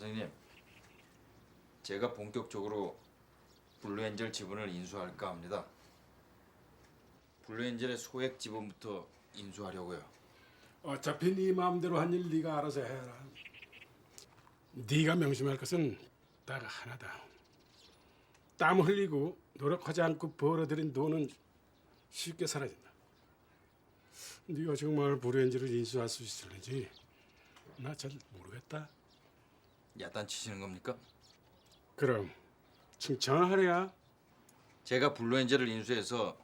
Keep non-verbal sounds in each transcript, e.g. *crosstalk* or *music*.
선생님, 제가 본격적으로 블루엔젤 지분을 인수할까 합니다. 블루엔젤의 소액 지분부터 인수하려고요. 어차피 네 마음대로 한 일 네가 알아서 해라. 네가 명심할 것은 딱 하나다. 땀 흘리고 노력하지 않고 벌어들인 돈은 쉽게 사라진다. 네가 정말 브랜지를 인수할 수 있을지 나 잘 모르겠다. 야단치시는 겁니까? 그럼 칭찬하랴. 제가 블루엔젤을 인수해서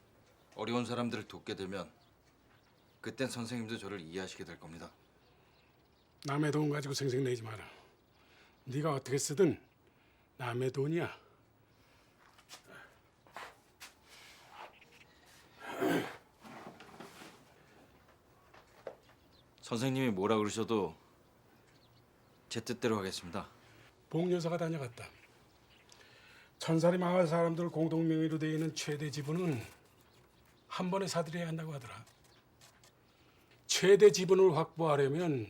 어려운 사람들을 돕게 되면 그땐 선생님도 저를 이해하시게 될 겁니다. 남의 돈 가지고 생색내지 마라. 네가 어떻게 쓰든 남의 돈이야. 선생님이 뭐라 그러셔도 제 뜻대로 하겠습니다. 복여사가 다녀갔다. 천사리 마을 사람들 공동 명의로 되어 있는 최대 지분은 한 번에 사들여야 한다고 하더라. 최대 지분을 확보하려면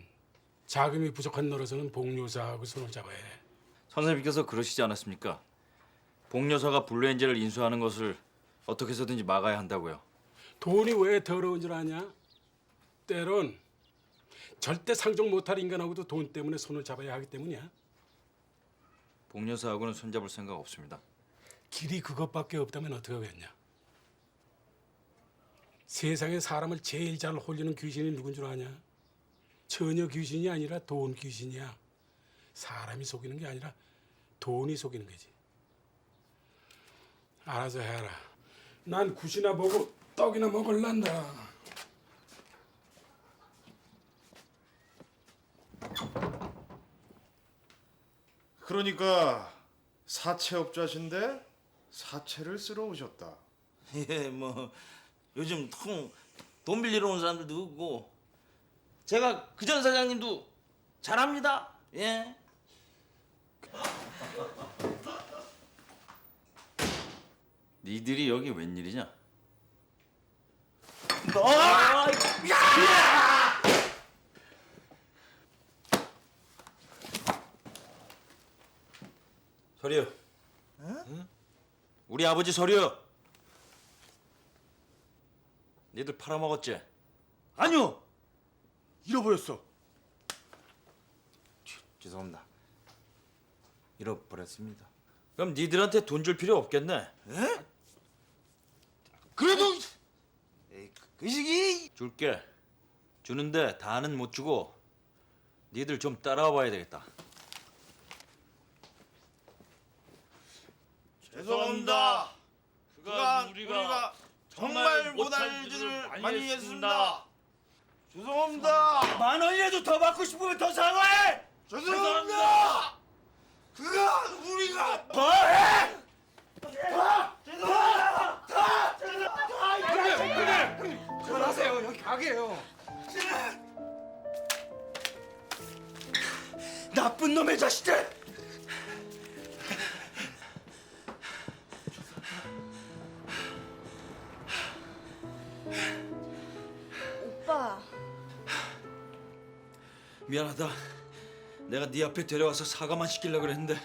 자금이 부족한 너로서는 복요사하고 손을 잡아야 해. 선생님께서 그러시지 않았습니까? 복여사가 블루엔젤을 인수하는 것을 어떻게 해서든지 막아야 한다고요. 돈이 왜 더러운 줄 아냐? 때론 절대 상종 못할 인간하고도 돈 때문에 손을 잡아야 하기 때문이야. 복 여사하고는 손잡을 생각 없습니다. 길이 그것밖에 없다면 어떻게 하겠냐? 세상에 사람을 제일 잘 홀리는 귀신이 누군 줄 아냐? 처녀 귀신이 아니라 돈 귀신이야. 사람이 속이는 게 아니라 돈이 속이는 거지. 알아서 해라. 난 굿이나 보고 떡이나 먹을란다. 그러니까 사채업자신데 사채를 쓸어 오셨다. *laughs* 예, 뭐 요즘 통돈 빌리러 온 사람들도 있고 제가 그 전 사장님도 잘합니다. 예. 니들이 여기 웬일이냐? 서류. 응? 우리 아버지 서류. 니들 팔아먹었지? 아니요. 잃어버렸어. 죄송합니다. 잃어버렸습니다. 그럼 니들한테 돈 줄 필요 없겠네. 그래도 에이, 그- 그 시기 줄게. 주는데 다는 못 주고 니들 좀 따라와 봐야 되겠다. 죄송합니다. 그간 우리가, 정말 못할 짓을 많이 했습니다. 죄송합니다. 만 원이라도 더 받고 싶으면 더 사과해. 죄송합니다. 그간 우리가 뭐해? 그만하세요. 여기 가게요. 나쁜 놈의 자식들. 미안하다. 내가 네 앞에 데려와서 사과만 시키려고 그랬는데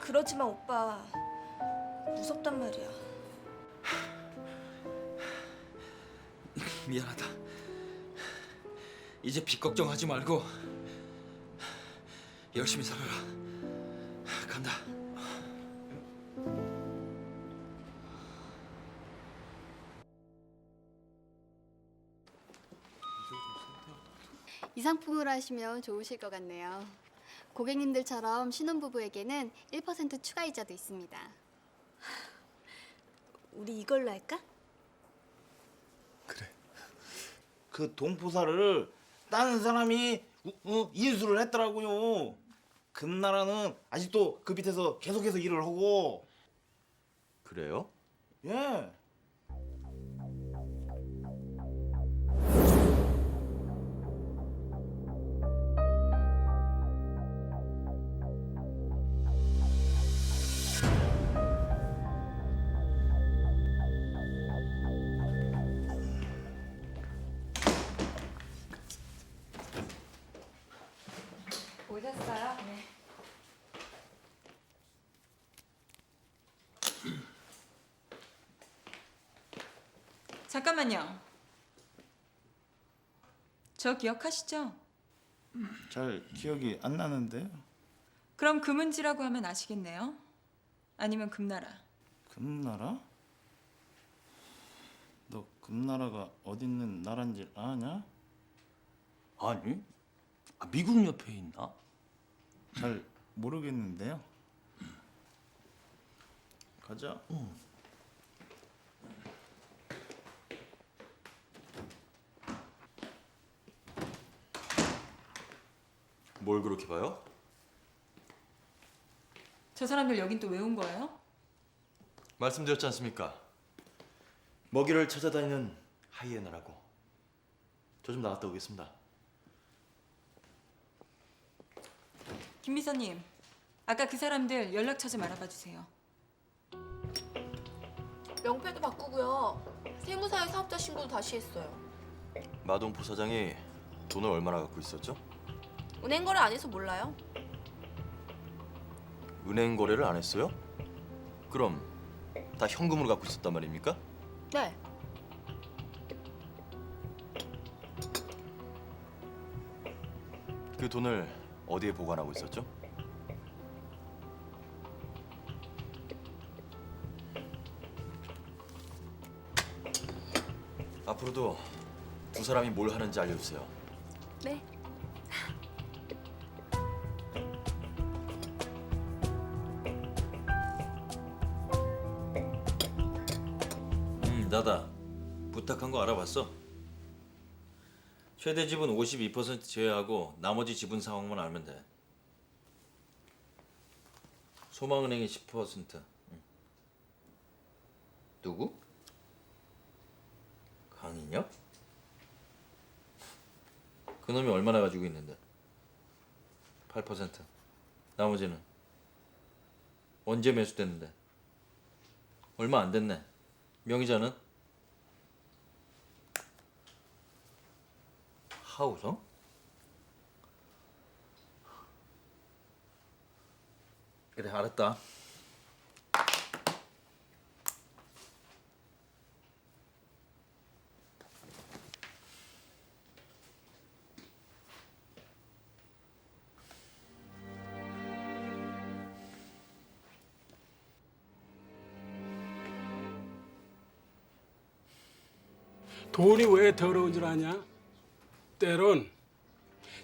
그러지 마 오빠. 무섭단 말이야. 미안하다. 이제 빚 걱정하지 말고 열심히 살아라. 이 상품으로 하시면 좋으실 것 같네요. 고객님들처럼 신혼부부에게는 1% 추가 이자도 있습니다. *sighs* 우리 이걸로 할까? 그 동포사를 다른 사람이 우- 어, 인수를 했더라고요. 금나라는 아직도 그 밑에서 계속해서 일을 하고 그래요? 예. 잠깐만요. 저 기억하시죠? 잘 기억이 안 나는데요. 그럼 금은지라고 하면 아시겠네요. 아니면 금나라. 금나라? 너 금나라가 어디 있는 나라인지 아냐? 아니, 아, 미국 옆에 있나? 잘 모르겠는데요. 가자. 뭘 그렇게 봐요? 저 사람들 여긴 또 왜 온 거예요? 말씀드렸지 않습니까? 먹이를 찾아다니는 하이에나라고. 저 좀 나갔다 오겠습니다. 김 비서님, 아까 그 사람들 연락처 좀 알아봐 주세요. 명패도 바꾸고요. 세무사에 사업자 신고도 다시 했어요. 마동포 사장이 돈을 얼마나 갖고 있었죠? 은행 거래 안 해서 몰라요. 은행 거래를 안 했어요? 그럼 다 현금으로 갖고 있었단 말입니까? 네. 그 돈을 어디에 보관하고 있었죠? 앞으로도 두 사람이 뭘 하는지 알려주세요. 네. 최대 지분 52% 제외하고 나머지 지분 상황만 알면 돼. 소망은행이 10%. 응. 누구? 강인혁? 그놈이 얼마나 가지고 있는데? 8%. 나머지는 언제 매수됐는데? 얼마 안 됐네. 명의자는 하우성? 그래 알았다. 돈이 왜 더러운 줄 아냐? 때론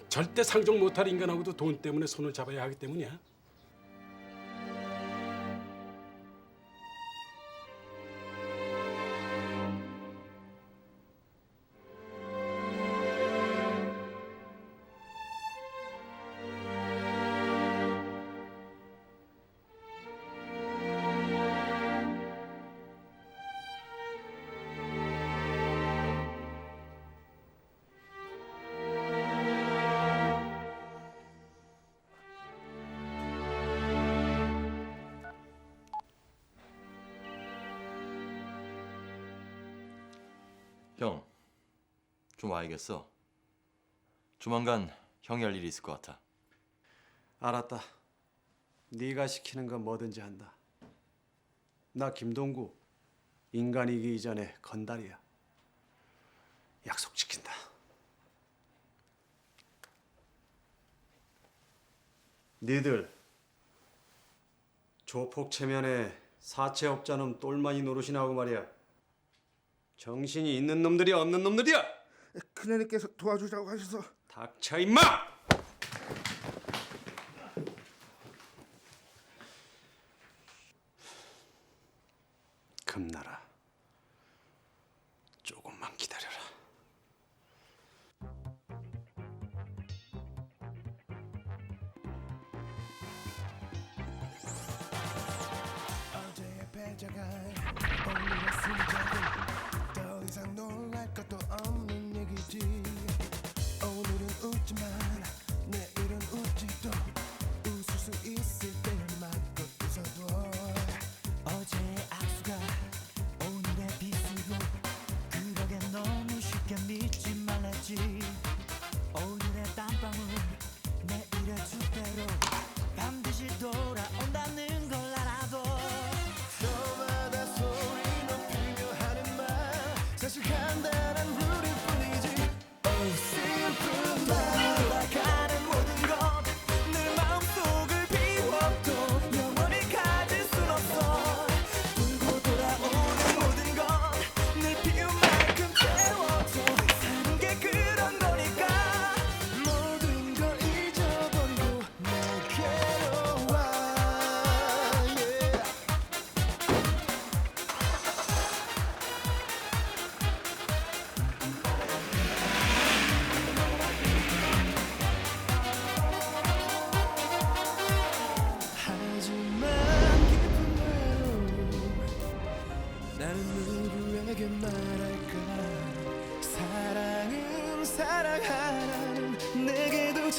절대 상종 못할 인간하고도 돈 때문에 손을 잡아야 하기 때문이야. 형, 좀 와야겠어. 조만간 형이 할 일이 있을 것 같아. 알았다. 네가 시키는 건 뭐든지 한다. 나 김동구 인간이기 이전에 건달이야. 약속 지킨다. 니들 조폭 체면에 사채업자놈 똘마니 노릇이나고 말이야. 정신이 있는 놈들이 없는 놈들이야. 큰애님께서 도와주자고 하셔서 닥쳐 임마! 금나라 조금만 기다려라 어제의 더 이상 놀랄 것도 없는 얘기지. 오늘은 웃지만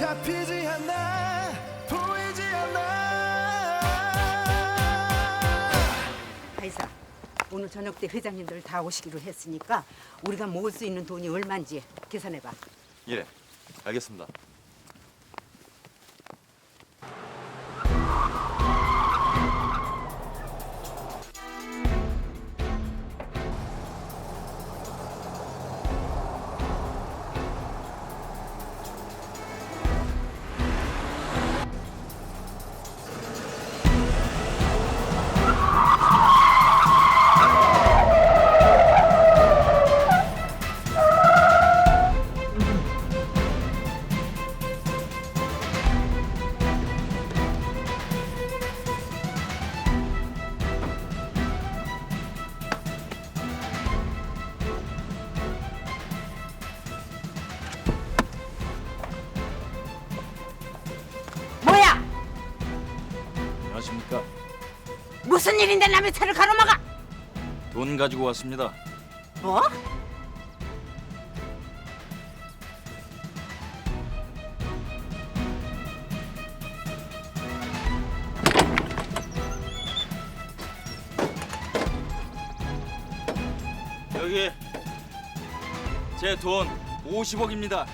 잡히지 않아 보이지 않아 하이사 오늘 저녁 때 회장님들 다 오시기로 했으니까 우리가 모을 수 있는 돈이 얼마인지 계산해봐. 예, 알겠습니다. 일인데 남의 차를 가로막아? 돈 가지고 왔습니다. 뭐? 여기 제 돈 50억입니다.